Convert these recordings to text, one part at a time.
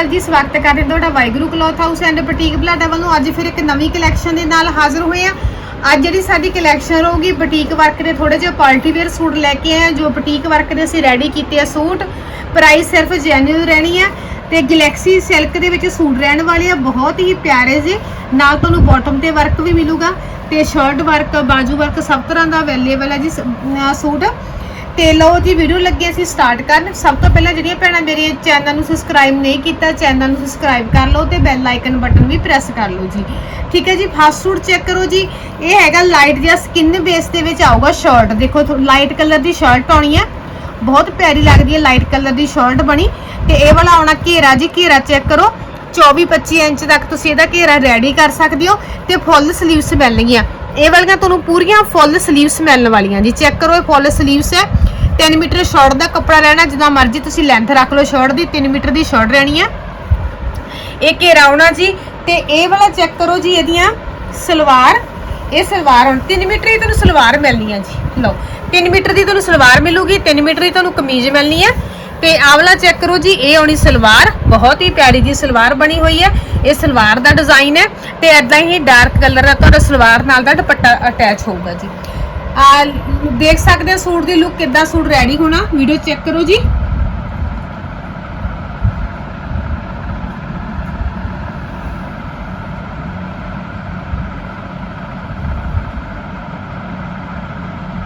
ਅਕਾਲ ਜੀ, ਸਵਾਗਤ ਕਰਦੇ ਤੁਹਾਡਾ Waheguru cloth house and boutique Balada ਵੱਲੋਂ ਅੱਜ ਫਿਰ ਇੱਕ ਨਵੀਂ ਕਲੈਕਸ਼ਨ ਦੇ ਨਾਲ ਹਾਜ਼ਰ ਹੋਏ ਆ ਅੱਜ ਜਿਹੜੀ ਸਾਡੀ ਕਲੈਕਸ਼ਨ ਰਹੂਗੀ, ਬੁਟੀਕ ਵਰਕ ਦੇ ਥੋੜੇ ਜਿਹੇ ਪਾਰਟੀ ਵੇਅਰ ਸੂਟ ਲੈ ਕੇ ਆਏ ਆ ਜੋ ਬੁਟੀਕ ਵਰਕ ਦੇ ਅਸੀਂ ਰੈਡੀ ਕੀਤੇ ਆ ਸੂਟ। ਪ੍ਰਾਈਸ ਸਿਰਫ ਜੈਨੂਅਲ ਰਹਿਣੀ ਹੈ ਤੇ ਗੈਲੈਕਸੀ ਸਿਲਕ ਦੇ ਵਿੱਚ ਸੂਟ ਰਹਿਣ ਵਾਲੇ ਆ, ਬਹੁਤ ਹੀ ਪਿਆਰੇ ਜੀ। ਨਾਲ ਤੁਹਾਨੂੰ ਬਾਟਮ ਤੇ ਵਰਕ ਵੀ ਮਿਲੂਗਾ ਤੇ ਸ਼ਰਟ ਵਰਕ ਬਾਜੂ ਵਰਕ ਸਭ ਤਰ੍ਹਾਂ ਦਾ ਅਵੇਲੇਬਲ ਹੈ ਜੀ ਸੂਟ। ਤੇ ਲਓ ਜੀ ਵੀਡੀਓ ਲੱਗੇ ਅਸੀਂ ਸਟਾਰਟ ਕਰਨ। ਸਭ ਤੋਂ ਪਹਿਲਾਂ ਜਿਹੜੀਆਂ ਭੈਣਾਂ ਮੇਰੇ ਚੈਨਲ ਨੂੰ ਸਬਸਕ੍ਰਾਈਬ ਨਹੀਂ ਕੀਤਾ ਚੈਨਲ ਨੂੰ ਸਬਸਕ੍ਰਾਈਬ ਕਰ ਲਓ ਤੇ ਬੈਲ ਆਈਕਨ ਬਟਨ ਵੀ ਪ੍ਰੈਸ ਕਰ ਲਓ ਜੀ। ਠੀਕ ਹੈ ਜੀ ਫਾਸਟ ਸੂਟ ਚੈੱਕ ਕਰੋ ਜੀ। ਇਹ ਹੈਗਾ ਲਾਈਟ ਜਿਹਾ ਸਕਿਨ ਬੇਸ ਦੇ ਵਿੱਚ ਆਊਗਾ ਸ਼ਰਟ ਦੇਖੋ ਲਾਈਟ ਕਲਰ ਦੀ ਸ਼ਰਟ ਆਉਣੀ ਹੈ ਬਹੁਤ ਪਿਆਰੀ ਲੱਗਦੀ ਹੈ ਲਾਈਟ ਕਲਰ ਦੀ ਸ਼ਰਟ ਬਣੀ। ਤੇ ਇਹ ਵਾਲਾ ਆਉਣਾ ਘੇਰਾ ਜੀ, ਘੇਰਾ ਚੈੱਕ ਕਰੋ। 24 25 ਇੰਚ ਤੱਕ ਤੁਸੀਂ ਇਹਦਾ ਘੇਰਾ ਰੈਡੀ ਕਰ ਸਕਦੇ ਹੋ। ਤੇ ਫੁੱਲ ਸਲੀਵਸ ਮਿਲਣਗੀਆਂ ਇਹ ਵਾਲੀਆਂ ਤੁਹਾਨੂੰ ਪੂਰੀਆਂ ਫੁੱਲ ਸਲੀਵਸ ਮਿਲਣ ਵਾਲੀਆਂ ਜੀ। ਚੈੱਕ ਕਰੋ, ਇਹ ਫੁੱਲ ਸਲੀਵਸ ਹੈ। 3 ਮੀਟਰ ਸ਼ਰਟ ਦਾ ਕੱਪੜਾ ਰਹਿਣਾ, ਜਿੱਦਾਂ ਮਰਜ਼ੀ ਤੁਸੀਂ ਲੈਂਥ ਰੱਖ ਲਓ ਸ਼ਰਟ ਦੀ 3 ਮੀਟਰ ਦੀ ਸ਼ਰਟ ਰਹਿਣੀ ਹੈ ਇਹ ਘੇਰਾ ਆਉਣਾ ਜੀ, ਤੇ ਇਹ ਵਾਲਾ ਚੈੱਕ ਕਰੋ ਜੀ ਇਹਦੀਆਂ ਸਲਵਾਰ। ਇਹ ਸਲਵਾਰ ਹੁਣ 3 ਮੀਟਰ ਹੀ ਤੁਹਾਨੂੰ ਸਲਵਾਰ ਮਿਲਣੀ ਹੈ ਜੀ। ਲਓ 3 ਮੀਟਰ ਦੀ ਤੁਹਾਨੂੰ ਸਲਵਾਰ ਮਿਲੂਗੀ 3 ਮੀਟਰ ਦੀ ਤੁਹਾਨੂੰ ਕਮੀਜ਼ ਮਿਲਣੀ ਹੈ ਤੇ ਆਵਲਾ ਚੈੱਕ ਕਰੋ ਜੀ, ਇਹ ਆਉਣੀ ਸਲਵਾਰ, ਬਹੁਤ ਹੀ ਪਿਆਰੀ ਜੀ ਸਲਵਾਰ ਬਣੀ ਹੋਈ ਹੈ। ਇਹ ਸਲਵਾਰ ਦਾ ਡਿਜ਼ਾਈਨ ਹੈ ਤੇ ਐਦਾਂ ਹੀ ਡਾਰਕ ਕਲਰ ਦਾ ਤੁਹਾਡਾ ਸਲਵਾਰ ਨਾਲ ਦਾ ਦੁਪੱਟਾ ਅਟੈਚ ਹੋਊਗਾ ਜੀ। ਆ, ਦੇਖ ਸਕਦੇ ਹੋ ਸੂਟ ਦੀ ਲੁੱਕ ਕਿੱਦਾਂ ਸੂਟ ਰੈਡੀ ਹੋਣਾ ਵੀਡੀਓ ਚੈੱਕ ਕਰੋ ਜੀ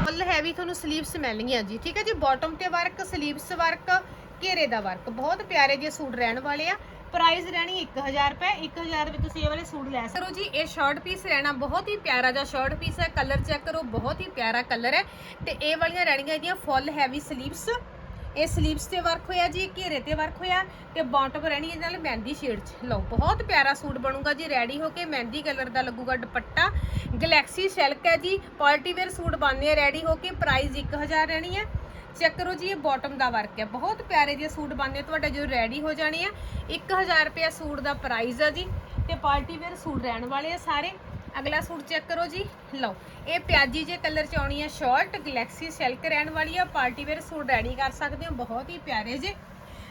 ਫੁੱਲ ਹੈਵੀ ਤੁਹਾਨੂੰ ਸਲੀਵਸ ਜੀ। ਠੀਕ ਹੈ ਜੀ ਬਾਟਮ ਤੇ ਵਰਕ ਸਲੀਵਸ ਵਰਕ ਘੇਰੇ ਦਾ ਵਰਕ ਬਹੁਤ ਪਿਆਰੇ ਜਿਹੇ ਸੂਟ ਰਹਿਣ ਵਾਲੇ ਆ। ਪ੍ਰਾਈਸ ਰਹਿਣੀ 1000 ਰੁਪਏ 1000 ਰੁਪਏ ਤੁਸੀਂ ਇਹ ਵਾਲੇ ਸੂਟ ਲੈ ਸਕਦੇ ਹੋ ਜੀ। ਇਹ ਸ਼ਾਰਟ ਪੀਸ ਰਹਿਣਾ ਬਹੁਤ ਹੀ ਪਿਆਰਾ ਜਿਹਾ ਸ਼ਾਰਟ ਪੀਸ ਹੈ। ਕਲਰ ਚੈੱਕ ਕਰੋ, ਬਹੁਤ ਹੀ ਪਿਆਰਾ ਕਲਰ ਹੈ। ਤੇ ਇਹ ਵਾਲੀਆਂ ਰਹਿਣਗੀਆਂ ਇਹਦੀਆਂ ਫੁੱਲ ਹੈਵੀ ਸਲੀਵਸ ਇਹ ਸਲੀਵਸ ਤੇ ਵਰਕ ਹੋਇਆ ਜੀ ਘੇਰੇ ਤੇ ਵਰਕ ਹੋਇਆ ਤੇ ਬਾਟਮ ਰਹਿਣੀ ਇਹਦੇ ਨਾਲ ਮਹਿੰਦੀ ਸ਼ੇਡ 'ਚ। ਲਓ, ਬਹੁਤ ਪਿਆਰਾ ਸੂਟ ਬਣੂਗਾ ਜੀ ਰੈਡੀ ਹੋ ਕੇ ਮਹਿੰਦੀ ਕਲਰ ਦਾ ਲੱਗੂਗਾ ਦੁਪੱਟਾ। ਗੈਲੈਕਸੀ ਸਿਲਕ ਹੈ ਜੀ ਪਾਰਟੀ ਵੇਅਰ ਸੂਟ ਬਣਨੇ ਆ ਰੈਡੀ ਹੋ ਕੇ ਪ੍ਰਾਈਸ 1000 ਰਹਿਣੀ ਹੈ ਚੈੱਕ ਕਰੋ ਜੀ, ਇਹ ਬਾਟਮ ਦਾ ਵਰਕ ਹੈ। ਬਹੁਤ ਪਿਆਰੇ ਜਿਹੇ ਸੂਟ ਬਣਨੇ ਤੁਹਾਡੇ ਜੋ ਰੈਡੀ ਹੋ ਜਾਣੇ ਆ 1000 ਰੁਪਏ ਸੂਟ ਦਾ ਪ੍ਰਾਈਸ ਆ ਜੀ। ਤੇ ਪਾਰਟੀ ਵੇਅਰ ਸੂਟ ਰਹਿਣ ਵਾਲੇ ਆ ਸਾਰੇ। ਅਗਲਾ ਸੂਟ ਚੈੱਕ ਕਰੋ ਜੀ। ਲਓ, ਇਹ ਪਿਆਜੀ ਜੇ ਕਲਰ ਚ ਆਉਣੀ ਹੈ ਸ਼ਾਰਟ, ਗਲੈਕਸੀ ਸਿਲਕ ਰਹਿਣ ਵਾਲੀ ਆ, ਪਾਰਟੀ ਵੇਅਰ ਸੂਟ ਰੈਡੀ ਕਰ ਸਕਦੇ ਹੋ, ਬਹੁਤ ਹੀ ਪਿਆਰੇ ਜੇ।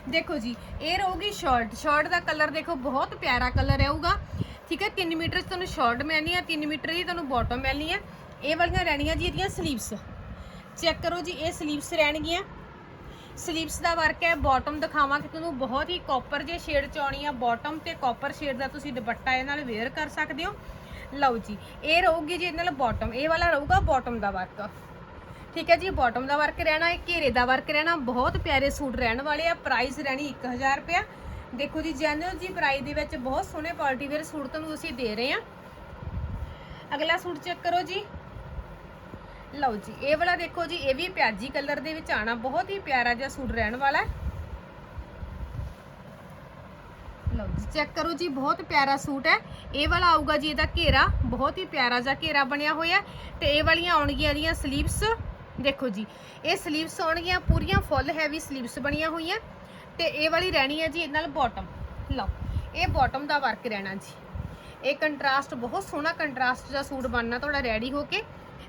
ਦੇਖੋ ਜੀ, ਇਹ ਰਹੂਗੀ ਸ਼ਾਰਟ। ਸ਼ਾਰਟ ਦਾ ਕਲਰ ਦੇਖੋ, ਬਹੁਤ ਪਿਆਰਾ ਕਲਰ ਰਹੂਗਾ। ਠੀਕ ਹੈ 3 ਮੀਟਰ ਚ ਤੁਹਾਨੂੰ ਸ਼ਾਰਟ ਮਿਲਣੀ ਆ 3 ਮੀਟਰ ਦੀ ਤੁਹਾਨੂੰ ਬਾਟਮ ਮਿਲਣੀ ਆ। ਇਹ ਵਾਲੀਆਂ ਰਹਿਣੀਆਂ ਜੀ ਇਹਦੀਆਂ ਸਲੀਵਸ ਚੈੱਕ ਕਰੋ ਜੀ, ਇਹ ਸਲੀਵਸ ਰਹਿਣਗੀਆਂ। ਸਲੀਵਸ ਦਾ ਵਰਕ ਹੈ ਬਾਟਮ ਦਿਖਾਵਾਂਗੇ ਤੁਹਾਨੂੰ ਬਹੁਤ ਹੀ ਕਾਪਰ ਜੇ ਸ਼ੇਡ ਚ ਆਉਣੀ ਆ ਬਾਟਮ ਤੇ ਕਾਪਰ ਸ਼ੇਡ ਦਾ ਤੁਸੀਂ ਦੁਪੱਟਾ ਇਹ ਨਾਲ ਵੇਅਰ ਕਰ ਸਕਦੇ ਹੋ। ਲਓ ਜੀ, ਇਹ ਰਹੂਗੀ ਜੀ ਇਹਦੇ ਨਾਲ ਬਾਟਮ ਇਹ ਵਾਲਾ ਰਹੂਗਾ ਬਾਟਮ ਦਾ ਵਰਕ ਠੀਕ ਹੈ ਜੀ ਬਾਟਮ ਦਾ ਵਰਕ ਰਹਿਣਾ ਹੈ ਘੇਰੇ ਦਾ ਵਰਕ ਰਹਿਣਾ, ਬਹੁਤ ਪਿਆਰੇ ਸੂਟ ਰਹਿਣ ਵਾਲੇ ਆ ਪ੍ਰਾਈਸ ਰਹਿਣੀ 1000 ਰੁਪਇਆ। ਦੇਖੋ ਜੀ ਜੈਨੂਅਲ ਜੀ ਪ੍ਰਾਈਸ ਦੇ ਵਿੱਚ ਬਹੁਤ ਸੋਹਣੇ ਪਾਰਟੀ ਵੇਅਰ ਸੂਟ ਤੁਹਾਨੂੰ ਅਸੀਂ ਦੇ ਰਹੇ ਹਾਂ। ਅਗਲਾ ਸੂਟ ਚੈੱਕ ਕਰੋ ਜੀ। ਲਓ ਜੀ, ਇਹ ਵਾਲਾ ਦੇਖੋ ਜੀ, ਇਹ ਵੀ ਪਿਆਜੀ ਕਲਰ ਦੇ ਵਿੱਚ ਆਣਾ ਬਹੁਤ ਹੀ ਪਿਆਰਾ ਜਿਹਾ ਸੂਟ ਰਹਿਣ ਵਾਲਾ। ਹੈ ਲਓ ਜੀ ਚੈੱਕ ਕਰੋ ਜੀ, ਬਹੁਤ ਪਿਆਰਾ ਸੂਟ ਹੈ। ਇਹ ਵਾਲਾ ਆਊਗਾ ਜੀ ਇਹਦਾ ਘੇਰਾ, ਬਹੁਤ ਹੀ ਪਿਆਰਾ ਜਿਹਾ ਘੇਰਾ ਬਣਿਆ ਹੋਇਆ ਤੇ ਇਹ ਵਾਲੀਆਂ ਆਉਣਗੀਆਂ ਇਹਦੀਆਂ ਸਲੀਵਸ ਦੇਖੋ ਜੀ, ਇਹ ਸਲੀਵਸ ਆਉਣਗੀਆਂ, ਪੂਰੀਆਂ ਫੁੱਲ ਹੈਵੀ ਸਲੀਵਸ ਬਣੀਆਂ ਹੋਈਆਂ। ਤੇ ਇਹ ਵਾਲੀ ਰਹਿਣੀ ਹੈ ਜੀ ਇਹਦੇ ਨਾਲ ਬਾਟਮ ਲਓ, ਇਹ ਬਾਟਮ ਦਾ ਵਰਕ ਰਹਿਣਾ ਜੀ। ਇਹ ਕੰਟਰਾਸਟ ਬਹੁਤ ਸੋਹਣਾ ਕੰਟਰਾਸਟ ਦਾ ਸੂਟ ਬਣਨਾ ਤੁਹਾਡਾ ਰੈਡੀ ਹੋ ਕੇ।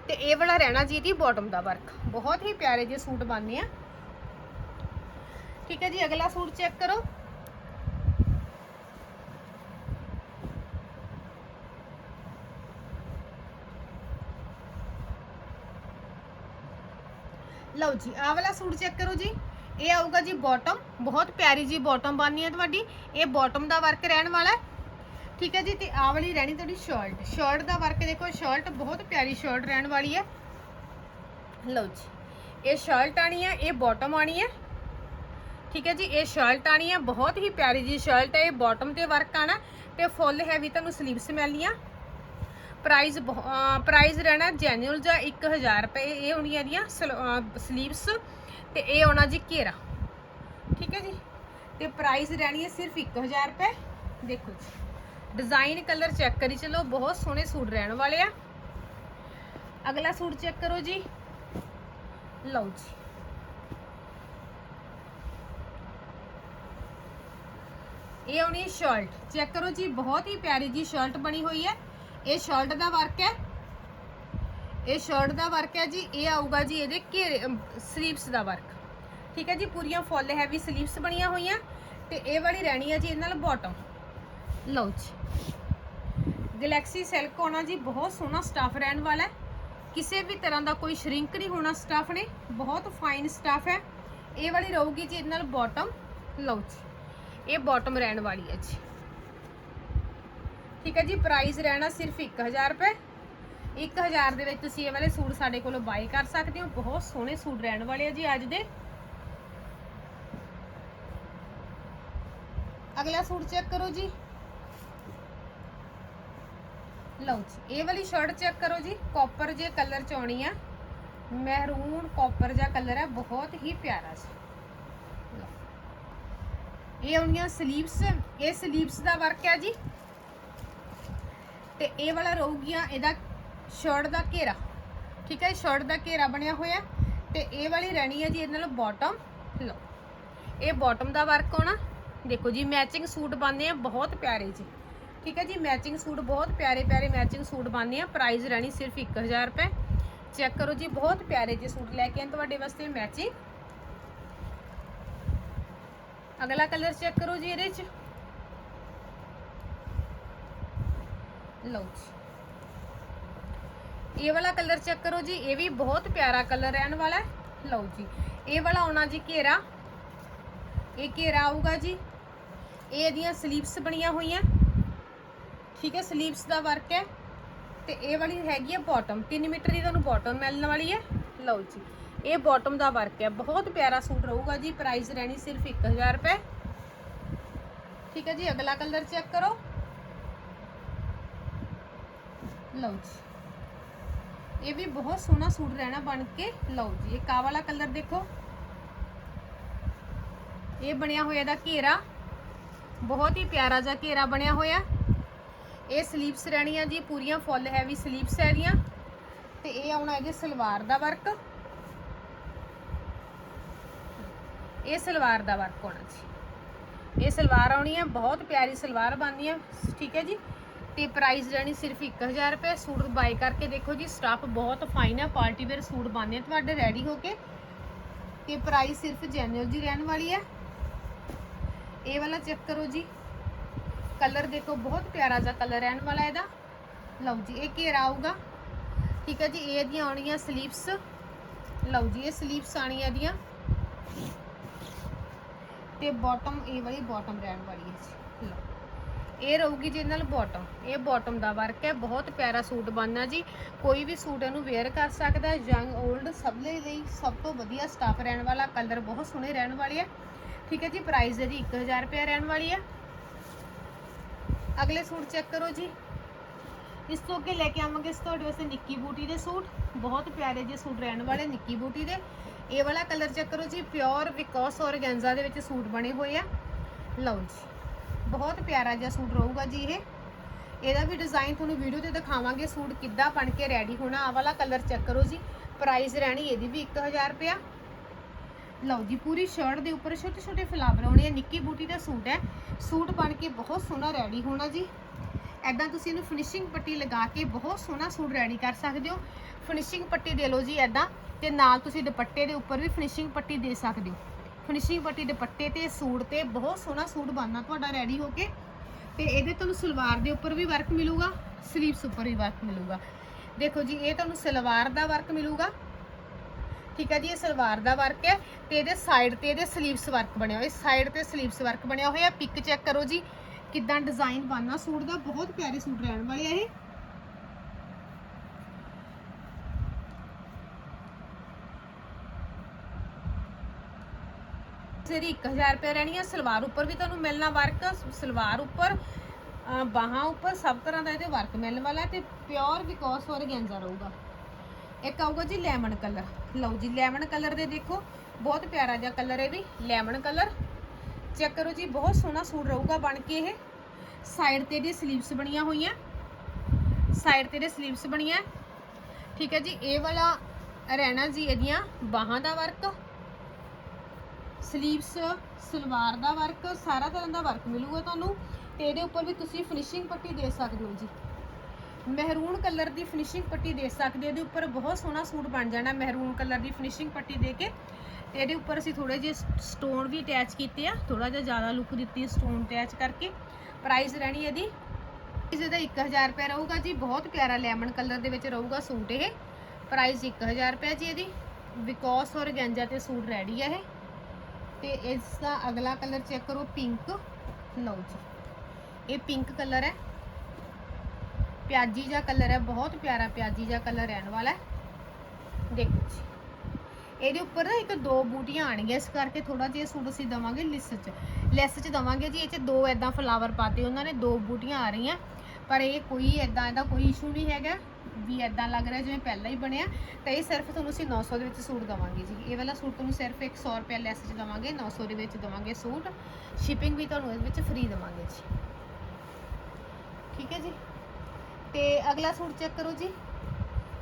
ਤੇ ਇਹ ਵਾਲਾ ਰਹਿਣਾ ਜੀ ਇਹਦੀ ਬਾਟਮ ਦਾ ਵਰਕ ਬਹੁਤ ਹੀ ਪਿਆਰੇ ਜਿਹੇ ਸੂਟ ਬਣਨੇ ਆ। ਠੀਕ ਹੈ ਜੀ, ਅਗਲਾ ਸੂਟ ਚੈੱਕ ਕਰੋ। ਲਓ ਜੀ, ਆਹ ਵਾਲਾ ਸੂਟ ਚੈੱਕ ਕਰੋ ਜੀ। ਇਹ ਆਊਗਾ ਜੀ ਬਾਟਮ ਬਹੁਤ ਪਿਆਰੀ ਜੀ ਬਾਟਮ ਬਣਨੀ ਹੈ ਤੁਹਾਡੀ। ਇਹ ਬਾਟਮ ਦਾ ਵਰਕ ਰਹਿਣ ਵਾਲਾ ਠੀਕ ਹੈ ਜੀ, ਤੇ ਆਹ ਵਾਲੀ ਰਹਿਣੀ ਤੁਹਾਡੀ ਸ਼ਰਟ ਸ਼ਰਟ ਦਾ ਵਰਕ ਦੇਖੋ ਸ਼ਰਟ ਬਹੁਤ ਪਿਆਰੀ ਸ਼ਰਟ ਰਹਿਣ ਵਾਲੀ ਹੈ। ਲਓ ਜੀ, ਇਹ ਸ਼ਰਟ ਆਣੀ ਹੈ, ਇਹ ਬਾਟਮ ਆਣੀ ਹੈ। ਠੀਕ ਹੈ ਜੀ, ਇਹ ਸ਼ਰਟ ਆਣੀ ਹੈ, ਬਹੁਤ ਹੀ ਪਿਆਰੀ ਜੀ ਸ਼ਰਟ ਹੈ, ਇਹ ਬਾਟਮ ਤੇ ਵਰਕ ਆਣਾ। ਤੇ ਫੁੱਲ ਹੈਵੀ ਤੁਹਾਨੂੰ ਸਲੀਵਸ ਮਿਲਣੀਆਂ। ਪ੍ਰਾਈਸ ਪ੍ਰਾਈਸ ਰਹਿਣਾ ਜੈਨੂਅਲ ਜਾਂ 1000 ਰੁਪਏ। ਇਹ ਹੋਣੀਆਂ ਇਹਦੀਆਂ ਸਲੀਵਸ ਤੇ ਇਹ ਆਉਣਾ ਜੀ ਘੇਰਾ। ਠੀਕ ਹੈ ਜੀ? ਤੇ ਪ੍ਰਾਈਸ ਰਹਿਣੀ ਹੈ ਸਿਰਫ 1000 ਰੁਪਏ। ਦੇਖੋ ਜੀ ਡਿਜ਼ਾਈਨ ਕਲਰ ਚੈੱਕ ਕਰੀ ਚਲੋ, ਬਹੁਤ ਸੋਹਣੇ ਸੂਟ ਰਹਿਣ ਵਾਲੇ ਆ। ਅਗਲਾ ਸੂਟ ਚੈੱਕ ਕਰੋ ਜੀ। ਲਓ ਜੀ। ਇਹ ਆਉਣੀ ਹੈ ਸ਼ਰਟ। ਚੈੱਕ ਕਰੋ ਜੀ, ਬਹੁਤ ਹੀ ਪਿਆਰੀ ਜੀ ਸ਼ਰਟ ਬਣੀ ਹੋਈ ਹੈ। ਇਹ ਸ਼ਰਟ ਦਾ ਵਰਕ ਹੈ। ਇਹ ਸ਼ਰਟ ਦਾ ਵਰਕ ਹੈ ਜੀ, ਇਹ ਆਊਗਾ ਜੀ ਇਹਦੇ ਘੇਰੇ ਸਲੀਵਸ ਦਾ ਵਰਕ ਠੀਕ ਹੈ ਜੀ, ਪੂਰੀਆਂ ਫੁੱਲ ਹੈਵੀ ਸਲੀਵਸ ਬਣੀਆਂ ਹੋਈਆਂ ਤੇ ਇਹ ਵਾਲੀ ਰਹਿਣੀ ਹੈ ਜੀ ਇਹਨਾਂ ਨਾਲ ਬਾਟਮ ਲਓ ਜੀ। ਗੈਲੈਕਸੀ ਸਿਲਕ ਹੋਣਾ ਜੀ, ਬਹੁਤ ਸੋਹਣਾ ਸਟਾਫ ਰਹਿਣ ਵਾਲਾ ਹੈ। ਕਿਸੇ ਵੀ ਤਰ੍ਹਾਂ ਦਾ ਕੋਈ ਸ਼ਰਿੰਕ ਨਹੀਂ ਹੋਣਾ ਸਟਾਫ ਨੇ, ਬਹੁਤ ਫਾਈਨ ਸਟਾਫ ਹੈ। ਇਹ ਵਾਲੀ ਰਹੂਗੀ ਜੀ ਇਹਦੇ ਨਾਲ ਬਾਟਮ ਲਓ ਜੀ। ਇਹ ਬਾਟਮ ਰਹਿਣ ਵਾਲੀ ਹੈ ਜੀ। ਠੀਕ ਹੈ ਜੀ ਪ੍ਰਾਈਸ ਰਹਿਣਾ ਸਿਰਫ 1000 ਰੁਪਏ। 1000 ਦੇ ਵਿੱਚ ਤੁਸੀਂ ਇਹ ਵਾਲੇ ਸੂਟ ਸਾਡੇ ਕੋਲੋਂ ਬਾਈ ਕਰ ਸਕਦੇ ਹੋ। ਬਹੁਤ ਸੋਹਣੇ ਸੂਟ ਰਹਿਣ ਵਾਲੇ ਆ ਜੀ ਅੱਜ ਦੇ। ਅਗਲਾ ਸੂਟ ਚੈੱਕ ਕਰੋ ਜੀ। ਲਓ ਜੀ, ਇਹ ਵਾਲੀ ਸ਼ਰਟ ਚੈੱਕ ਕਰੋ ਜੀ। ਕਾਪਰ ਜੇ ਕਲਰ ਚ ਆਉਣੀ ਆ। ਮਹਿਰੂਨ ਕਾਪਰ ਜਿਹਾ ਕਲਰ ਹੈ ਬਹੁਤ ਹੀ ਪਿਆਰਾ ਜੀ। ਲਓ। ਇਹ ਆਉਣੀਆਂ ਸਲੀਵਸ ਇਹ ਸਲੀਵਸ ਦਾ ਵਰਕ ਹੈ ਜੀ। ਤੇ ਇਹ ਵਾਲਾ ਰਹੂਗੀਆਂ ਇਹਦਾ ਸ਼ਰਟ ਦਾ ਘੇਰਾ। ਠੀਕ ਹੈ ਸ਼ਰਟ ਦਾ ਘੇਰਾ ਬਣਿਆ ਹੋਇਆ ਤੇ ਇਹ ਵਾਲੀ ਰਹਿਣੀ ਹੈ ਜੀ ਇਹਦੇ ਨਾਲ ਬਾਟਮ ਲਓ, ਇਹ ਬਾਟਮ ਦਾ ਵਰਕ ਹੋਣਾ। ਦੇਖੋ ਜੀ ਮੈਚਿੰਗ ਸੂਟ ਪਾਉਂਦੇ ਆ, ਬਹੁਤ ਪਿਆਰੇ ਜੀ। ਠੀਕ ਹੈ ਜੀ ਮੈਚਿੰਗ ਸੂਟ ਬਹੁਤ ਪਿਆਰੇ ਪਿਆਰੇ ਮੈਚਿੰਗ ਸੂਟ ਪਾਉਂਦੇ ਆ। ਪ੍ਰਾਈਸ ਰਹਿਣੀ ਸਿਰਫ 1000 ਰੁਪਏ। ਚੈੱਕ ਕਰੋ ਜੀ, ਬਹੁਤ ਪਿਆਰੇ ਜੇ ਸੂਟ ਲੈ ਕੇ ਆਏ ਤੁਹਾਡੇ ਵਾਸਤੇ ਮੈਚਿੰਗ ਅਗਲਾ ਕਲਰ ਚੈੱਕ ਕਰੋ ਜੀ ਇਹਦੇ ਚ। ਲਓ ਜੀ। ਇਹ ਵਾਲਾ ਕਲਰ ਚੈੱਕ ਕਰੋ ਜੀ, ਇਹ ਵੀ ਬਹੁਤ ਪਿਆਰਾ ਕਲਰ ਰਹਿਣ ਵਾਲਾ ਹੈ। ਲਓ ਜੀ, ਇਹ ਵਾਲਾ ਆਉਣਾ ਜੀ ਘੇਰਾ। ਇਹ ਘੇਰਾ ਆਊਗਾ ਜੀ। ਇਹ ਇਹਦੀਆਂ ਸਲੀਵਸ ਬਣੀਆਂ ਹੋਈਆਂ। ਠੀਕ ਹੈ ਸਲੀਵਸ ਦਾ ਵਰਕ ਹੈ। ਤੇ ਇਹ ਵਾਲੀ ਹੈਗੀ ਹੈ ਬਾਟਮ 3 ਮੀਟਰ ਦੀ ਤੁਹਾਨੂੰ ਬਾਟਮ ਮਿਲਣ ਵਾਲੀ ਹੈ। ਲਓ ਜੀ, ਇਹ ਬਾਟਮ ਦਾ ਵਰਕ ਹੈ। ਬਹੁਤ ਪਿਆਰਾ ਸੂਟ ਰਹੂਗਾ ਜੀ। ਪ੍ਰਾਈਸ ਰਹਿਣੀ ਸਿਰਫ 1000 ਰੁਪਏ। ਠੀਕ ਹੈ ਜੀ, ਅਗਲਾ ਕਲਰ ਚੈੱਕ ਕਰੋ। ਲਓ ਜੀ। ਇਹ ਵੀ ਬਹੁਤ ਸੋਹਣਾ ਸੂਟ ਰਹਿਣਾ ਬਣ ਕੇ, ਲਓ ਜੀ, ਇਹ ਕਾ ਵਾਲਾ ਕਲਰ ਦੇਖੋ। ਇਹ ਬਣਿਆ ਹੋਇਆ ਦਾ ਘੇਰਾ। ਬਹੁਤ ਹੀ ਪਿਆਰਾ ਜਿਹਾ ਘੇਰਾ ਬਣਿਆ ਹੋਇਆ। ਇਹ ਸਲੀਵਸ ਰਹਿਣੀਆਂ ਜੀ, ਪੂਰੀਆਂ ਫੁੱਲ ਹੈਵੀ ਸਲੀਵਸ ਹੈਗੀਆਂ। ਤੇ ਇਹ ਆਉਣਾ ਹੈ ਜੀ ਸਲਵਾਰ ਦਾ ਵਰਕ ਇਹ ਸਲਵਾਰ ਦਾ ਵਰਕ ਹੋਣਾ ਜੀ। ਇਹ ਸਲਵਾਰ ਆਉਣੀ ਹੈ ਬਹੁਤ ਪਿਆਰੀ ਸਲਵਾਰ ਬਣਦੀ ਹੈ ਠੀਕ ਹੈ ਜੀ? ਤੇ ਪ੍ਰਾਈਸ ਰਹਿਣੀ ਸਿਰਫ 1000 ਰੁਪਏ, ਸੂਟ ਬਾਈ ਕਰਕੇ ਦੇਖੋ ਜੀ ਸਟਾਫ ਬਹੁਤ ਫਾਈਨ ਹੈ ਪਾਰਟੀ ਵੇਅਰ ਸੂਟ ਬਣਦੇ ਆ, ਤੁਹਾਡੇ ਰੈਡੀ ਹੋ ਕੇ। ਤੇ ਪ੍ਰਾਈਸ ਸਿਰਫ ਜੈਨੂਅਲ ਜੀ ਰਹਿਣ ਵਾਲੀ ਹੈ ਇਹ ਵਾਲਾ ਚੈੱਕ ਕਰੋ ਜੀ। ਕਲਰ ਦੇਖੋ, ਬਹੁਤ ਪਿਆਰਾ ਜਿਹਾ ਕਲਰ ਰਹਿਣ ਵਾਲਾ ਇਹਦਾ। ਲਓ ਜੀ, ਇਹ ਘੇਰਾ ਆਊਗਾ। ਠੀਕ ਹੈ ਜੀ, ਇਹ ਇਹਦੀਆਂ ਆਉਣੀਆਂ ਸਲੀਵਸ ਲਓ ਜੀ, ਇਹ ਸਲੀਵਸ ਆਣੀਆਂ ਇਹਦੀਆਂ। ਤੇ ਬਾਟਮ ਇਹ ਵਾਲੀ ਬਾਟਮ ਰਹਿਣ ਵਾਲੀ ਹੈ ਜੀ। ਲਓ। ਇਹ ਰਹੂਗੀ ਜੀ ਨਾਲ ਬਾਟਮ ਇਹ ਬਾਟਮ ਦਾ ਵਰਕ ਹੈ, ਬਹੁਤ ਪਿਆਰਾ ਸੂਟ ਬਣਨਾ ਜੀ। ਕੋਈ ਵੀ ਸੂਟ ਇਹਨੂੰ ਵੇਅਰ ਕਰ ਸਕਦਾ ਯੰਗ 올ਡ ਸਭ ਦੇ ਲਈ ਸਭ ਤੋਂ ਵਧੀਆ ਸਟਾਫ ਰਹਿਣ ਵਾਲਾ ਕਲਰ ਬਹੁਤ ਸੋਹਣੇ ਰਹਿਣ ਵਾਲੇ ਹੈ ਠੀਕ ਹੈ ਜੀ ਪ੍ਰਾਈਸ ਇਹਦੀ 1000 ਰੁਪਏ ਰਹਿਣ ਵਾਲੀ ਹੈ ਅਗਲੇ ਸੂਟ ਚੈੱਕ ਕਰੋ ਜੀ। ਇਸ ਤੋਂ ਅੱਗੇ ਲੈ ਕੇ ਆਵਾਂਗੇ ਇਸ ਤੁਹਾਡੇ ਵਾਸਤੇ ਨਿੱਕੀ ਬੂਟੀ ਦੇ ਸੂਟ। ਬਹੁਤ ਪਿਆਰੇ ਜਿਹੇ ਸੂਟ ਰਹਿਣ ਵਾਲੇ ਨਿੱਕੀ ਬੂਟੀ ਦੇ। ਇਹ ਵਾਲਾ ਕਲਰ ਚੈੱਕ ਕਰੋ ਜੀ ਪਿਓਰ ਵਿਕੋਸ ਔਰਗੈਂਜ਼ਾ ਦੇ ਵਿੱਚ ਸੂਟ ਬਣੇ ਹੋਏ ਆ। ਲਓ ਜੀ। ਬਹੁਤ ਪਿਆਰਾ ਜਿਹਾ ਸੂਟ ਰਹੂਗਾ ਜੀ ਇਹ। ਇਹਦਾ ਵੀ ਡਿਜ਼ਾਈਨ ਤੁਹਾਨੂੰ ਵੀਡੀਓ ਤੇ ਦਿਖਾਵਾਂਗੇ ਸੂਟ ਕਿੱਦਾਂ ਬਣ ਕੇ ਰੈਡੀ ਹੋਣਾ। ਆ ਵਾਲਾ ਕਲਰ ਚੈੱਕ ਕਰੋ ਜੀ। ਪ੍ਰਾਈਸ ਰਹਿਣੀ ਇਹਦੀ ਵੀ 1000 ਰੁਪਿਆ ਲਓ ਜੀ, ਪੂਰੀ ਸ਼ਰਟ ਦੇ ਉੱਪਰ ਛੋਟੇ ਛੋਟੇ ਫਲਾਵਰ ਆਉਣੇ ਆ। ਨਿੱਕੀ ਬੂਟੀ ਦਾ ਸੂਟ ਹੈ। ਸੂਟ ਬਣ ਕੇ ਬਹੁਤ ਸੋਹਣਾ ਰੈਡੀ ਹੋਣਾ ਜੀ। ਐਦਾਂ ਤੁਸੀਂ ਇਹਨੂੰ ਫਿਨਿਸ਼ਿੰਗ ਪੱਟੀ ਲਗਾ ਕੇ ਬਹੁਤ ਸੋਹਣਾ ਸੂਟ ਰੈਡੀ ਕਰ ਸਕਦੇ ਹੋ। ਫਿਨਿਸ਼ਿੰਗ ਪੱਟੀ ਦੇ ਲਓ ਜੀ ਐਦਾਂ ਤੇ ਨਾਲ ਤੁਸੀਂ ਦੁਪੱਟੇ ਦੇ ਉੱਪਰ ਵੀ ਫਿਨਿਸ਼ਿੰਗ ਪੱਟੀ ਦੇ ਸਕਦੇ ਹੋ। ਫਿਨਿਸ਼ਿੰਗ ਪੱਟੀ, ਦੁਪੱਟੇ ਤੇ ਸੂਟ ਤੇ ਬਹੁਤ ਸੋਹਣਾ ਸੂਟ ਬਣਨਾ ਤੁਹਾਡਾ ਰੈਡੀ ਹੋ ਕੇ। ਤੇ ਇਹਦੇ ਤੁਹਾਨੂੰ ਸਲਵਾਰ ਦੇ ਉੱਪਰ ਵੀ ਵਰਕ ਮਿਲੂਗਾ ਸਲੀਵਸ ਉੱਪਰ ਵੀ ਵਰਕ ਮਿਲੂਗਾ। ਦੇਖੋ ਜੀ, ਇਹ ਤੁਹਾਨੂੰ ਸਲਵਾਰ ਦਾ ਵਰਕ ਮਿਲੂਗਾ। ਠੀਕ ਹੈ ਜੀ, ਇਹ ਸਲਵਾਰ ਦਾ ਵਰਕ ਹੈ ਤੇ ਇਹਦੇ ਸਾਈਡ ਤੇ ਇਹਦੇ ਸਲੀਵਸ ਵਰਕ ਬਣਿਆ ਹੋਇਆ। ਸਾਈਡ ਤੇ ਸਲੀਵਸ ਵਰਕ ਬਣਿਆ ਹੋਇਆ। ਪਿਕ ਚੈੱਕ ਕਰੋ ਜੀ, ਕਿਦਾਂ ਡਿਜ਼ਾਈਨ ਬਣਨਾ ਸੂਟ ਦਾ। ਬਹੁਤ ਪਿਆਰੇ ਸੂਟ ਰਹਿਣ ਵਾਲੇ ਆ ਇਹ। ਤੇਰੀ 1000 ਰੁਪਏ ਰਹਿਣੀ ਹੈ ਸਲਵਾਰ ਉੱਪਰ ਵੀ ਤੁਹਾਨੂੰ ਮਿਲਣਾ ਵਰਕ ਸਲਵਾਰ ਉੱਪਰ ਬਾਹਾਂ ਉੱਪਰ, ਸਭ ਤਰ੍ਹਾਂ ਦਾ ਇਹਦੇ ਵਰਕ ਮਿਲਣ ਵਾਲਾ ਹੈ ਤੇ ਪਿਓਰ ਵਿਕੋਸ ਔਰਗੈਂਜ਼ਾ ਰਹੂਗਾ। ਇੱਕ ਆਊਗਾ ਜੀ ਲੈਮਨ ਕਲਰ ਲਓ ਜੀ ਲੈਮਨ ਕਲਰ ਦੇ ਦੇਖੋ, ਬਹੁਤ ਪਿਆਰਾ ਜਿਹਾ ਕਲਰ ਹੈ ਵੀ ਲੈਮਨ ਕਲਰ ਚੈੱਕ ਕਰੋ ਜੀ, ਬਹੁਤ ਸੋਹਣਾ ਸੂਟ ਰਹੂਗਾ ਬਣ ਕੇ ਇਹ। ਸਾਈਡ ਤੇ ਇਹਦੀ ਸਲੀਵਸ ਬਣੀਆਂ ਹੋਈਆਂ। ਸਾਈਡ ਤੇ ਇਹਦੇ ਸਲੀਵਸ ਬਣੀਆਂ। ਠੀਕ ਹੈ ਜੀ, ਇਹ ਵਾਲਾ ਰਹਿਣਾ ਜੀ ਇਹਦੀਆਂ ਬਾਹਾਂ ਦਾ ਵਰਕ ਸਲੀਵਸ, ਸਲਵਾਰ ਦਾ ਵਰਕ ਸਾਰਾ ਤਰ੍ਹਾਂ ਦਾ ਵਰਕ ਮਿਲੂਗਾ ਤੁਹਾਨੂੰ ਤੇ ਇਹਦੇ ਉੱਪਰ ਵੀ ਤੁਸੀਂ ਫਿਨਿਸ਼ਿੰਗ ਪੱਟੀ ਦੇ ਸਕਦੇ ਹੋ ਜੀ। ਮਹਿਰੂਨ ਕਲਰ ਦੀ ਫਿਨਿਸ਼ਿੰਗ ਪੱਟੀ ਦੇ ਸਕਦੇ ਹੋ, ਇਹਦੇ ਉੱਪਰ ਬਹੁਤ ਸੋਹਣਾ ਸੂਟ ਬਣ ਜਾਣਾ ਮਹਿਰੂਨ ਕਲਰ ਦੀ ਫਿਨਿਸ਼ਿੰਗ ਪੱਟੀ ਦੇ ਕੇ। ਤੇ ਇਹਦੇ ਉੱਪਰ ਅਸੀਂ ਥੋੜੇ ਜਿਹੇ ਸਟੋਨ ਵੀ ਅਟੈਚ ਕੀਤੇ ਆ ਥੋੜਾ ਜਿਹਾ ਜ਼ਿਆਦਾ ਲੁੱਕ ਦਿੱਤੀ ਸਟੋਨ ਅਟੈਚ ਕਰਕੇ। ਪ੍ਰਾਈਸ ਰਹਿਣੀ ਇਹਦੀ ਇਸ ਦਾ 1000 ਰੁਪਏ ਰਹੂਗਾ ਜੀ, ਬਹੁਤ ਪਿਆਰਾ ਲੈਮਨ ਕਲਰ ਦੇ ਵਿੱਚ ਰਹੂਗਾ ਸੂਟ ਇਹ। ਪ੍ਰਾਈਸ 1000 ਰੁਪਏ ਜੀ ਇਹਦੀ ਵਿਕੋਸ ਔਰ ਗੈਂਜਾ ਤੇ ਸੂਟ ਰੈਡੀ ਆ ਇਹ। ਤੇ ਇਸ ਦਾ ਅਗਲਾ ਕਲਰ ਚੈੱਕ ਕਰੋ, ਪਿੰਕ। ਲਓ ਜੀ। ਇਹ ਪਿੰਕ ਕਲਰ ਹੈ। ਪਿਆਜੀ ਜਿਹਾ ਕਲਰ ਹੈ, ਬਹੁਤ ਪਿਆਰਾ ਪਿਆਜੀ ਜਿਹਾ ਕਲਰ ਰਹਿਣ ਵਾਲਾ ਹੈ। ਦੇਖੋ ਜੀ। ਇਹਦੇ ਉੱਪਰ ਨਾ ਇੱਕ ਦੋ ਬੂਟੀਆਂ ਆਣਗੀਆਂ ਇਸ ਕਰਕੇ ਥੋੜਾ ਜਿਹਾ ਸੂਟ ਅਸੀਂ ਦਵਾਂਗੇ ਲਿਸ ਚ। ਲੈਸ ਚ ਦਵਾਂਗੇ ਜੀ, ਇਹ ਚ ਦੋ ਐਦਾਂ ਫਲਾਵਰ ਪਾਤੇ, ਉਹਨਾਂ ਨੇ ਦੋ ਬੂਟੀਆਂ ਆ ਰਹੀਆਂ। ਪਰ ਇਹ ਕੋਈ ਐਦਾਂ ਇਹਦਾ ਕੋਈ ਇਸ਼ੂ ਨਹੀਂ ਹੈਗਾ। ਵੀ ਐਦਾਂ ਲੱਗ ਰਿਹਾ ਜਿਵੇਂ ਪਹਿਲਾਂ ਹੀ ਬਣਿਆ ਤਾਂ ਇਹ ਸਿਰਫ ਤੁਹਾਨੂੰ ਅਸੀਂ 900 ਦੇ ਵਿੱਚ ਸੂਟ ਦਵਾਂਗੇ ਜੀ। ਇਹ ਵਾਲਾ ਸੂਟ ਤੁਹਾਨੂੰ ਸਿਰਫ 100 ਰੁਪਏ ਲੈਸ ਚ ਦਵਾਂਗੇ 900 ਦੇ ਵਿੱਚ ਦਵਾਂਗੇ ਸੂਟ। ਸ਼ਿਪਿੰਗ ਵੀ ਤੁਹਾਨੂੰ ਇਹਦੇ ਵਿੱਚ ਫ੍ਰੀ ਦਵਾਂਗੇ ਜੀ। ਠੀਕ ਹੈ ਜੀ? ਤੇ ਅਗਲਾ ਸੂਟ ਚੈੱਕ ਕਰੋ ਜੀ।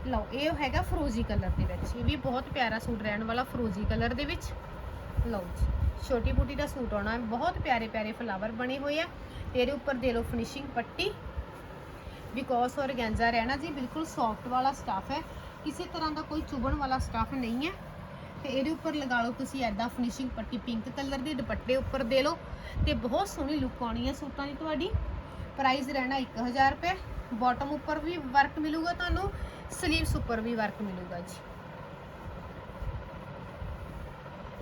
ਲਓ, ਇਹ ਹੈਗਾ ਫਰੋਜ਼ੀ ਕਲਰ ਦੇ ਵਿੱਚ। ਇਹ ਵੀ ਬਹੁਤ ਪਿਆਰਾ ਸੂਟ ਰਹਿਣ ਵਾਲਾ ਫਰੋਜ਼ੀ ਕਲਰ ਦੇ ਵਿੱਚ। ਲਓ ਜੀ ਛੋਟੀ ਬੂਟੀ ਦਾ ਸੂਟ ਆਉਣਾ। ਹੈ ਬਹੁਤ ਪਿਆਰੇ ਪਿਆਰੇ ਫਲਾਵਰ ਬਣੇ ਹੋਏ ਆ। ਤੇ ਇਹਦੇ ਉੱਪਰ ਦੇ ਲਓ ਫਿਨਿਸ਼ਿੰਗ ਪੱਟੀ। ਬਿਕੋਸ ਔਰਗੈਂਜ਼ਾ ਰਹਿਣਾ ਜੀ ਬਿਲਕੁਲ ਸੌਫਟ ਵਾਲਾ ਸਟਫ ਹੈ। ਕਿਸੇ ਤਰ੍ਹਾਂ ਦਾ ਕੋਈ ਚੁਭਣ ਵਾਲਾ ਸਟਫ ਨਹੀਂ ਹੈ। ਤੇ ਇਹਦੇ ਉੱਪਰ ਲਗਾ ਲਓ ਤੁਸੀਂ ਐਦਾਂ ਫਿਨਿਸ਼ਿੰਗ ਪੱਟੀ ਪਿੰਕ ਕਲਰ ਦੀ ਦੁਪੱਟੇ ਉੱਪਰ ਦੇ ਲਓ। ਤੇ ਬਹੁਤ ਸੋਹਣੀ ਲੁੱਕ ਆਉਣੀ ਹੈ ਸੂਟਾਂ ਦੀ ਤੁਹਾਡੀ। ਪ੍ਰਾਈਸ ਰਹਿਣਾ 1000 ਰੁਪਏ। ਬਾਟਮ ਉੱਪਰ ਵੀ ਵਰਕ ਮਿਲੂਗਾ ਤੁਹਾਨੂੰ। ਸਲੀਵਸ ਉੱਪਰ ਵੀ ਵਰਕ ਮਿਲੂਗਾ ਜੀ।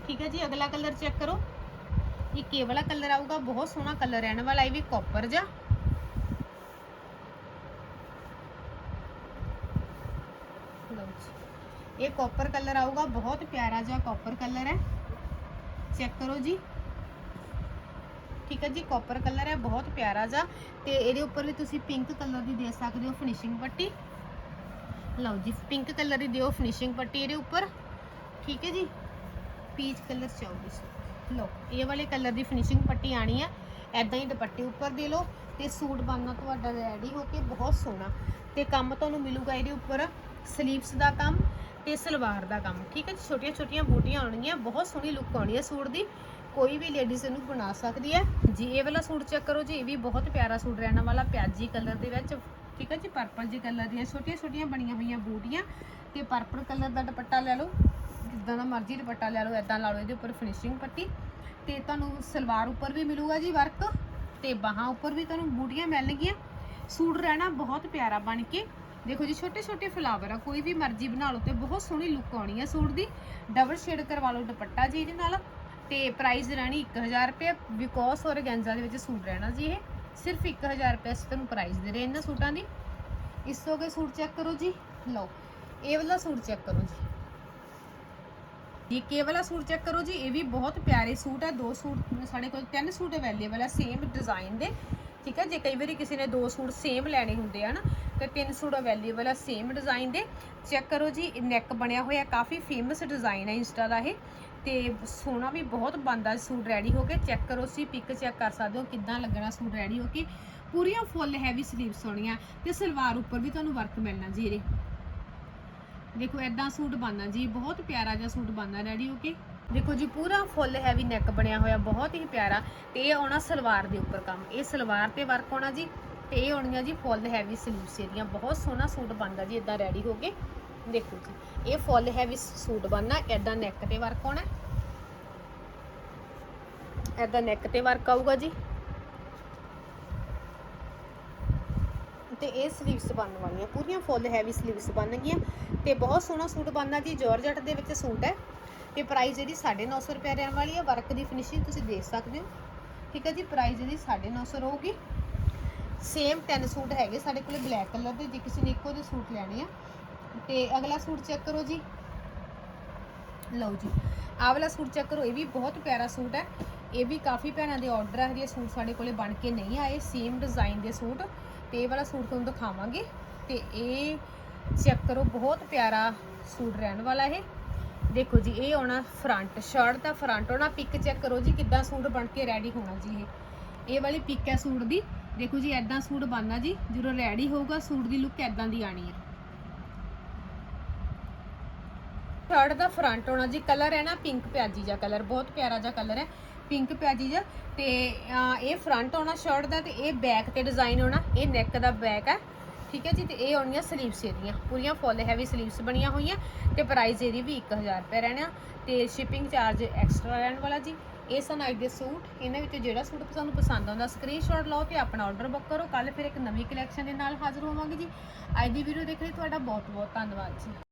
ਠੀਕ ਹੈ ਜੀ, ਅਗਲਾ ਕਲਰ ਚੈੱਕ ਕਰੋ। ਇਹ ਕੇ ਵਾਲਾ ਕਲਰ ਆਊਗਾ। ਬਹੁਤ ਸੋਹਣਾ ਕਲਰ ਰਹਿਣ ਵਾਲਾ, ਇਹ ਵੀ ਕਾਪਰ ਜਾ ਲਓ ਜੀ ਇਹ ਕਾਪਰ ਕਲਰ ਆਊਗਾ, ਬਹੁਤ ਪਿਆਰਾ ਜਿਹਾ ਕਾਪਰ ਕਲਰ ਹੈ। ਚੈੱਕ ਕਰੋ ਜੀ। ਠੀਕ ਹੈ ਜੀ ਕਾਪਰ ਕਲਰ ਹੈ, ਬਹੁਤ ਪਿਆਰਾ ਜਿਹਾ। ਤੇ ਇਹਦੇ ਉੱਪਰ ਵੀ ਤੁਸੀਂ ਪਿੰਕ ਕਲਰ ਦੀ ਦੇ ਸਕਦੇ ਹੋ ਫਿਨਿਸ਼ਿੰਗ ਪੱਟੀ। ਲਓ ਜੀ ਪਿੰਕ ਕਲਰ ਦੀ ਦਿਓ ਫਿਨਿਸ਼ਿੰਗ ਪੱਟੀ ਇਹਦੇ ਉੱਪਰ। ਠੀਕ ਹੈ ਜੀ ਪੀਚ ਕਲਰ ਚਾਹੋਗੇ ਲਓ, ਇਹ ਵਾਲੇ ਕਲਰ ਦੀ ਫਿਨਿਸ਼ਿੰਗ ਪੱਟੀ ਆਣੀ ਹੈ। ਐਦਾਂ ਹੀ ਦੁਪੱਟੇ ਉੱਪਰ ਦੇ ਲਓ। ਤੇ ਸੂਟ ਬਣਨਾ ਤੁਹਾਡਾ ਰੈਡੀ ਹੋ ਕੇ, ਬਹੁਤ ਸੋਹਣਾ। ਤੇ ਕੰਮ ਤੁਹਾਨੂੰ ਮਿਲੂਗਾ ਇਹਦੇ ਉੱਪਰ। ਸਲੀਵਸ ਦਾ ਕੰਮ। ਤੇ ਸਲਵਾਰ ਦਾ ਕੰਮ, ਠੀਕ ਹੈ ਜੀ? ਛੋਟੀਆਂ ਛੋਟੀਆਂ ਬੂਟੀਆਂ ਆਉਣਗੀਆਂ, ਬਹੁਤ ਸੋਹਣੀ ਲੁੱਕ ਆਉਣੀ ਹੈ ਸੂਟ ਦੀ। ਕੋਈ ਵੀ ਲੇਡੀਜ਼ ਇਹਨੂੰ ਬਣਾ ਸਕਦੀ ਹੈ। ਜੀ, ਇਹ ਵਾਲਾ ਸੂਟ ਚੈੱਕ ਕਰੋ ਜੀ, ਇਹ ਵੀ ਬਹੁਤ ਪਿਆਰਾ ਸੂਟ ਰਹਿਣ ਵਾਲਾ, ਪਿਆਜੀ ਕਲਰ ਦੇ ਵਿੱਚ, ਠੀਕ ਹੈ ਜੀ? ਪਰਪਲ ਜੀ ਕਲਰ ਦੀਆਂ, ਛੋਟੀਆਂ ਛੋਟੀਆਂ ਬਣੀਆਂ ਹੋਈਆਂ ਬੂਟੀਆਂ। ਤੇ ਪਰਪਲ ਕਲਰ ਦਾ ਦੁਪੱਟਾ ਲੈ ਲਓ, ਜਿੱਦਾਂ ਦਾ ਮਰਜ਼ੀ ਦੁਪੱਟਾ ਲੈ ਲਓ ਐਦਾਂ ਲਾ ਲਓ ਇਹਦੇ ਉੱਪਰ ਫਿਨਿਸ਼ਿੰਗ ਪੱਟੀ। ਤੇ ਤੁਹਾਨੂੰ ਸਲਵਾਰ ਉੱਪਰ ਵੀ ਮਿਲੂਗਾ ਜੀ ਵਰਕ ਤੇ ਬਾਹਾਂ ਉੱਪਰ ਵੀ ਤੁਹਾਨੂੰ ਬੂਟੀਆਂ ਮਿਲਣਗੀਆਂ। ਸੂਟ ਰਹਿਣਾ ਬਹੁਤ ਪਿਆਰਾ ਬਣ ਕੇ ਦੇਖੋ ਜੀ ਛੋਟੇ ਛੋਟੇ ਫਲਾਵਰ ਆ, ਕੋਈ ਵੀ ਮਰਜ਼ੀ ਬਣਾ ਲਓ ਤੇ ਬਹੁਤ ਸੋਹਣੀ ਲੁੱਕ ਆਉਣੀ ਹੈ ਸੂਟ ਦੀ ਡਬਲ ਸ਼ੇਡ ਕਰਵਾ ਲਓ ਦੁਪੱਟਾ ਜੀ ਇਹਦੇ ਨਾਲ ਤੇ ਪ੍ਰਾਈਸ ਰਹਿਣੀ 1000 ਰੁਪਏ ਬਿਕੋਸ ਔਰਗੈਂਜ਼ਾ ਦੇ ਵਿੱਚ ਸੂਟ ਰਹਿਣਾ ਜੀ ਇਹ। ਸਿਰਫ 1000 ਰੁਪਏ ਅਸੀਂ ਤੁਹਾਨੂੰ ਪ੍ਰਾਈਸ ਦੇ ਰਹੇ ਇਹਨਾਂ ਸੂਟਾਂ ਦੀ। ਇਸ ਤੋਂ ਅਗੇ ਸੂਟ ਚੈੱਕ ਕਰੋ ਜੀ। ਲਓ, ਇਹ ਵਾਲਾ ਸੂਟ ਚੈੱਕ ਕਰੋ ਜੀ। ਇਹ ਕੇ ਵਾਲਾ ਸੂਟ ਚੈੱਕ ਕਰੋ ਜੀ, ਇਹ ਵੀ ਬਹੁਤ ਪਿਆਰੇ ਸੂਟ ਹੈ ਦੋ ਸੂਟ, ਸਾਡੇ ਕੋਲ ਤਿੰਨ ਸੂਟ ਅਵੇਲੇਬਲ ਹੈ ਸੇਮ ਡਿਜ਼ਾਈਨ ਦੇ। ਠੀਕ ਹੈ ਜੇ ਕਈ ਵਾਰੀ ਕਿਸੇ ਨੇ ਦੋ ਸੂਟ ਸੇਮ ਲੈਣੇ ਹੁੰਦੇ ਆ ਨਾ, ਤੇ ਤਿੰਨ ਸੂਟ ਅਵੇਲੇਬਲ ਆ ਸੇਮ ਡਿਜ਼ਾਈਨ ਦੇ। ਚੈੱਕ ਕਰੋ ਜੀ ਨੈਕ ਬਣਿਆ ਹੋਇਆ, ਕਾਫੀ ਫੇਮਸ ਡਿਜ਼ਾਈਨ ਹੈ ਇੰਸਟਾ ਦਾ ਇਹ। ਤੇ ਸੋਹਣਾ ਵੀ ਬਹੁਤ ਬੰਦਾ ਸੂਟ ਰੈਡੀ ਹੋ ਕੇ। ਚੈੱਕ ਕਰੋ ਸੀ ਪਿਕ ਚੈੱਕ ਕਰ ਸਕਦੇ ਹੋ ਕਿੱਦਾਂ ਲੱਗਣਾ ਸੂਟ ਰੈਡੀ ਹੋ ਕੇ। ਪੂਰੀਆਂ ਫੁੱਲ ਹੈਵੀ ਸਲੀਵਸ ਹੋਣੀਆਂ ਤੇ ਸਲਵਾਰ ਉੱਪਰ ਵੀ ਤੁਹਾਨੂੰ ਵਰਕ ਮਿਲਣਾ ਜੀ ਇਹਦੇ। ਦੇਖੋ ਐਦਾਂ ਸੂਟ ਬਣਨਾ ਜੀ, ਬਹੁਤ ਪਿਆਰਾ ਜਿਹਾ ਸੂਟ ਬਣਨਾ ਰੈਡੀ ਹੋ ਕੇ। ਦੇਖੋ ਜੀ, ਪੂਰਾ ਫੁੱਲ ਹੈਵੀ ਨੈਕ ਬਣਿਆ ਹੋਇਆ, ਬਹੁਤ ਹੀ ਪਿਆਰਾ ਤੇ ਇਹ ਆਉਣਾ ਸਲਵਾਰ ਦੇ ਉੱਪਰ ਕੰਮ। ਇਹ ਸਲਵਾਰ ਤੇ ਵਰਕ ਆਉਣਾ ਜੀ ਤੇ ਇਹ ਆਉਣੀਆਂ ਜੀ ਫੁੱਲ ਹੈਵੀ ਸਲੀਵਸ ਇਹਦੀਆਂ। ਬਹੁਤ ਸੋਹਣਾ ਸੂਟ ਬਣਦਾ ਜੀ ਇਦਾਂ ਰੈਡੀ ਹੋ ਕੇ। ਦੇਖੋ ਜੀ, ਇਹ ਫੁੱਲ ਹੈਵੀ ਸੂਟ ਬਣਨਾ ਐਦਾਂ ਨੈਕ ਤੇ ਵਰਕ ਆਉਣਾ। ਐਦਾਂ ਨੈਕ ਤੇ ਵਰਕ ਆਊਗਾ ਜੀ। ਤੇ ਇਹ ਸਲੀਵਸ ਬਣਨ ਵਾਲੀਆਂ, ਪੂਰੀਆਂ ਫੁੱਲ ਹੈਵੀ ਸਲੀਵਸ ਬਣ ਗਈਆਂ ਤੇ ਬਹੁਤ ਸੋਹਣਾ ਸੂਟ ਬਣਨਾ ਜੀ। ਜਾਰਜਟ ਦੇ ਵਿੱਚ ਸੂਟ ਹੈ। ਤੇ ਪ੍ਰਾਈਸ ਇਹਦੀ 950 ਰੁਪਏ ਰਹਿਣ ਵਾਲੀ ਹੈ। ਵਰਕ ਦੀ ਫਿਨਿਸ਼ਿੰਗ ਤੁਸੀਂ ਦੇਖ ਸਕਦੇ ਹੋ। ਠੀਕ ਹੈ ਜੀ ਪ੍ਰਾਈਸ ਇਹਦੀ 950 ਰਹੂਗੀ। ਸੇਮ 10 ਸੂਟ ਹੈਗੇ ਸਾਡੇ ਕੋਲੇ ਬਲੈਕ ਕਲਰ ਦੇ, ਜੇ ਕਿਸੇ ਨੇ ਇੱਕੋ ਦੇ ਸੂਟ ਲੈਣੇ ਆ। ਤੇ ਅਗਲਾ ਸੂਟ ਚੈੱਕ ਕਰੋ ਜੀ। ਲਓ ਜੀ, ਆਹ ਵਾਲਾ ਸੂਟ ਚੈੱਕ ਕਰੋ, ਇਹ ਵੀ ਬਹੁਤ ਪਿਆਰਾ ਸੂਟ ਹੈ। ਇਹ ਵੀ ਕਾਫੀ ਭੈਣਾਂ ਦੇ ਆਰਡਰ ਆ, ਹਜੇ ਸੂਟ ਸਾਡੇ ਕੋਲੇ ਬਣ ਕੇ ਨਹੀਂ ਆਏ। ਸੇਮ ਡਿਜ਼ਾਈਨ ਦੇ ਸੂਟ। ਤੇ ਇਹ ਵਾਲਾ ਸੂਟ ਤੁਹਾਨੂੰ ਦਿਖਾਵਾਂਗੇ। ਤੇ ਇਹ ਚੈੱਕ ਕਰੋ, ਬਹੁਤ ਪਿਆਰਾ ਸੂਟ ਰਹਿਣ ਵਾਲਾ ਇਹ। ਦੇਖੋ ਜੀ, ਇਹ ਆਉਣਾ ਫਰੰਟ ਸ਼ਰਟ ਦਾ ਫਰੰਟ ਆਉਣਾ ਪਿਕ ਚੈੱਕ ਕਰੋ ਜੀ ਕਿੱਦਾਂ ਸੂਟ ਬਣ ਕੇ ਰੈਡੀ ਹੋਣਾ ਜੀ ਇਹ। ਇਹ ਵਾਲੀ ਪਿਕ ਹੈ ਸੂਟ ਦੀ। ਦੇਖੋ ਜੀ ਐਦਾਂ ਸੂਟ ਬਣਨਾ ਜੀ, ਜਦੋਂ ਰੈਡੀ ਹੋਊਗਾ, ਸੂਟ ਦੀ ਲੁੱਕ ਐਦਾਂ ਦੀ ਆਣੀ ਹੈ। ਸ਼ਰਟ ਦਾ ਫਰੰਟ ਆਉਣਾ ਜੀ ਕਲਰ ਹੈ ਨਾ ਪਿੰਕ ਪਿਆਜੀ ਜਿਹਾ ਕਲਰ ਬਹੁਤ ਪਿਆਰਾ ਜਿਹਾ ਕਲਰ ਹੈ ਪਿੰਕ ਪਿਆਜੀ ਜਿਹਾ। ਤੇ ਇਹ ਫਰੰਟ ਆਉਣਾ ਸ਼ਰਟ ਦਾ ਤੇ ਇਹ ਬੈਕ ਤੇ ਡਿਜ਼ਾਈਨ ਆਉਣਾ, ਇਹ ਨੈਕ ਦਾ ਬੈਕ ਹੈ। ਠੀਕ ਹੈ ਜੀ, ਤੇ ਇਹ ਆਉਣੀਆਂ ਸਲੀਵਸ ਇਹਦੀਆਂ। ਪੂਰੀਆਂ ਫੁੱਲ ਹੈਵੀ ਸਲੀਵਸ ਬਣੀਆਂ ਹੋਈਆਂ ਤੇ ਪ੍ਰਾਈਸ ਇਹਦੀ ਵੀ 1000 ਰੁਪਏ ਰਹਿਣਾ। ਤੇ ਸ਼ਿਪਿੰਗ ਚਾਰਜ ਐਕਸਟਰਾ ਰਹਿਣ ਵਾਲਾ ਜੀ। ਇਹ ਸਨ ਅੱਜ ਦੇ ਸੂਟ ਇਹਨਾਂ ਵਿੱਚੋਂ ਜਿਹੜਾ ਸੂਟ ਤੁਹਾਨੂੰ ਪਸੰਦ ਆਉਂਦਾ ਸਕਰੀਨਸ਼ਾਟ ਲਓ ਤੇ ਆਪਣਾ ਆਰਡਰ ਬੁੱਕ ਕਰੋ। ਕੱਲ ਫਿਰ ਇੱਕ ਨਵੀਂ ਕਲੈਕਸ਼ਨ ਦੇ ਨਾਲ ਹਾਜ਼ਰ ਹੋਵਾਂਗੇ ਜੀ। ਅੱਜ ਦੀ ਵੀਡੀਓ ਦੇਖ ਲਈ ਤੁਹਾਡਾ ਬਹੁਤ ਬਹੁਤ ਧੰਨਵਾਦ ਜੀ।